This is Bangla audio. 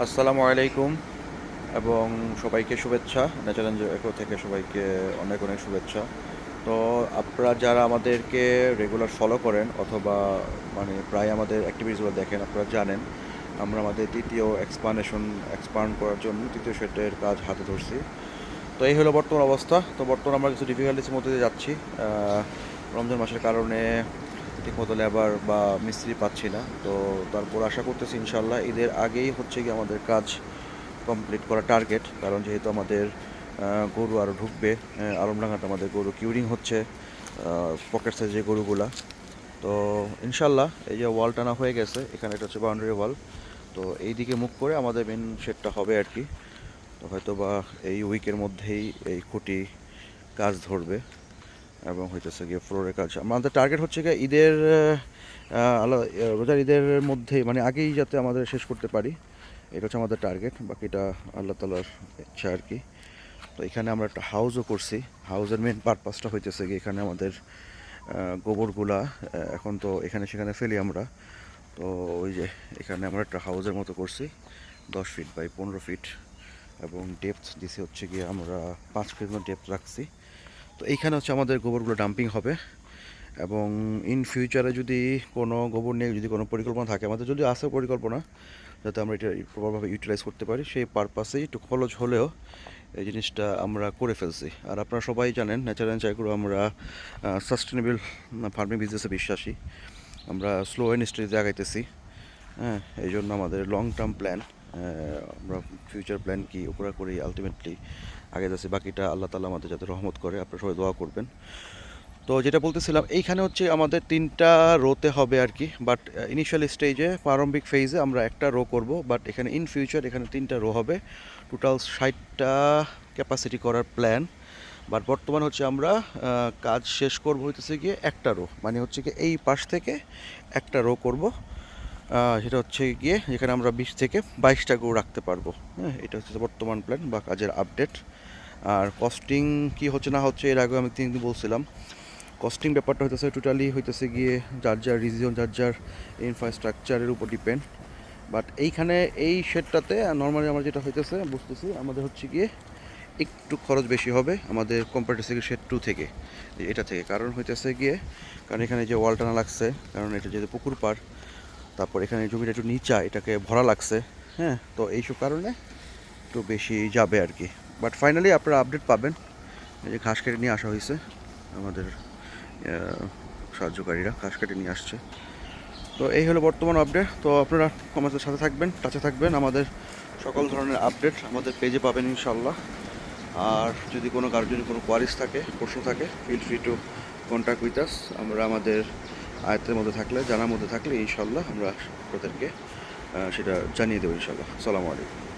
আসসালামু আলাইকুম এবং সবাইকে শুভেচ্ছা ন্যাচারাল একো থেকে সবাইকে অনেক অনেক শুভেচ্ছা। তো আপনারা যারা আমাদেরকে রেগুলার ফলো করেন অথবা মানে প্রায় আমাদের অ্যাক্টিভিটিসগুলো দেখেন, আপনারা জানেন, আমরা আমাদের তৃতীয় এক্সপান্ডেশন এক্সপান্ড করার জন্য তৃতীয় সেটের কাজ হাতে ধরছি। তো এই হলো বর্তমান অবস্থা। তো বর্তমান আমরা কিছু ডিফিকাল্টিসের মধ্যে দিয়ে যাচ্ছি। রমজান মাসের কারণে ঠিকমতো লেবার বা মিস্ত্রি পাচ্ছি না। তো তারপর আশা করতেছি ইনশাল্লাহ ঈদের আগেই হচ্ছে কি আমাদের কাজ কমপ্লিট করা টার্গেট কারণ যেহেতু আমাদের গরু আরও ঢুকবে আলমডাঙ্গাতে আমাদের গরু কিউরিং হচ্ছে পকেট সাইজ গরুগুলা। তো ইনশাল্লাহ এই যে ওয়াল টানা হয়ে গেছে, এখানে এটা হচ্ছে বাউন্ডারি ওয়াল তো এই দিকে মুখ করে আমাদের মেন শেডটা হবে আর কি। তো হয়তো বা এই উইকের মধ্যেই এই খুঁটি কাজ ধরবে। এবং হইতেছে গিয়ে ফ্লোরের কাজ আমাদের টার্গেট হচ্ছে গিয়ে ঈদের আহ, আলা- আহ, রোজার ঈদের মধ্যে মানে আগেই যাতে আমাদের শেষ করতে পারি এটা হচ্ছে আমাদের টার্গেট বাকিটা আল্লাহ তালার ইচ্ছা আর কি। তো এখানে আমরা একটা হাউসও করছি হাউসের মেন পারপাসটা হইতেছে গিয়ে এখানে আমাদের গোবরগুলা এখন তো এখানে সেখানে ফেলি আমরা। তো ওই যে এখানে আমরা একটা হাউসের মতো করছি দশ ফিট বাই পনেরো ফিট এবং ডেপথ দিছে হচ্ছে গিয়ে আমরা পাঁচ ফিট মতো ডেপথ রাখছি। তো এইখানে হচ্ছে আমাদের গোবরগুলো ডাম্পিং হবে এবং ইন ফিউচারে যদি কোনো গোবর নিয়ে যদি কোনো পরিকল্পনা থাকে, আমাদের যদি আসে পরিকল্পনা, যাতে আমরা এটা প্রপারভাবে ইউটিলাইজ করতে পারি, সেই পারপাসেই একটু খরচ হলেও এই জিনিসটা আমরা করে ফেলছি। আর আপনারা সবাই জানেন ন্যাচারাল চাইগুলো আমরা সাস্টেনেবল ফার্মিং বিজনেসে বিশ্বাসী। আমরা স্লো অ্যান্ড স্টেজে আগাইতেছি হ্যাঁ এই জন্য আমাদের লং টার্ম প্ল্যান আমরা ফিউচার প্ল্যান কি ওপরা করি আলটিমেটলি আগে যাচ্ছি, বাকিটা আল্লাহ তালা আমাদের যাতে রহমত করে, আপনারা সবাই দোয়া করবেন। তো যেটা বলতেছিলাম, এইখানে হচ্ছে আমাদের তিনটা রোতে হবে আর কি বাট ইনিশিয়াল স্টেজে প্রারম্ভিক ফেজে আমরা একটা রো করব বাট এখানে ইন ফিউচার এখানে তিনটা রো হবে। টোটাল ষাটটা ক্যাপাসিটি করার প্ল্যান বাট বর্তমান হচ্ছে আমরা কাজ শেষ করব হইতেছে গিয়ে একটা রো মানে হচ্ছে কি এই পাশ থেকে একটা রো করব। সেটা হচ্ছে গিয়ে যেখানে আমরা বিশ থেকে বাইশটা গরু রাখতে পারব। হ্যাঁ এটা হচ্ছে বর্তমান প্ল্যান বা কাজের আপডেট আর কস্টিং কি হচ্ছে না হচ্ছে এর আগে আমি তিন দিন বলছিলাম। কস্টিং ব্যাপারটা হইতেছে টোটালি হইতেছে গিয়ে যার যার রিজিয়ন যার যার ইনফ্রাস্ট্রাকচারের উপর ডিপেন্ড বাট এইখানে এই শেডটাতে নর্মালি আমার যেটা হইতেছে, বুঝতেছি, আমাদের হচ্ছে গিয়ে একটু খরচ বেশি হবে আমাদের কম্পারেটিভ শেড টু থেকে, এটা থেকে। কারণ হইতেছে গিয়ে, কারণ এখানে যে ওয়াল টানা লাগছে, কারণ এটা যেহেতু পুকুর পাড় তারপর এখানে জমিটা একটু নিচা, এটাকে ভরা লাগছে হ্যাঁ? তো এইসব কারণে একটু বেশি যাবে আর কি। বাট ফাইনালি আপনারা আপডেট পাবেন। এই যে ঘাস কেটে নিয়ে আসা হয়েছে আমাদের সাহায্যকারীরা, ঘাস কেটে নিয়ে আসছে। তো এই হলো বর্তমান আপডেট তো আপনারা আমাদের সাথে থাকবেন টাচে থাকবেন। আমাদের সকল ধরনের আপডেট আমাদের পেজে পাবেন ইনশাল্লাহ আর যদি কোনো কারোর যদি কোনো কোয়ারিজ থাকে, প্রশ্ন থাকে feel free to contact with us আমরা আমাদের আয়ত্তের মধ্যে থাকলে, জানার মধ্যে থাকলে ইনশাল্লাহ আমরা আপনাদেরকে সেটা জানিয়ে দেবো ইনশাল্লাহ সালামু আলাইকুম।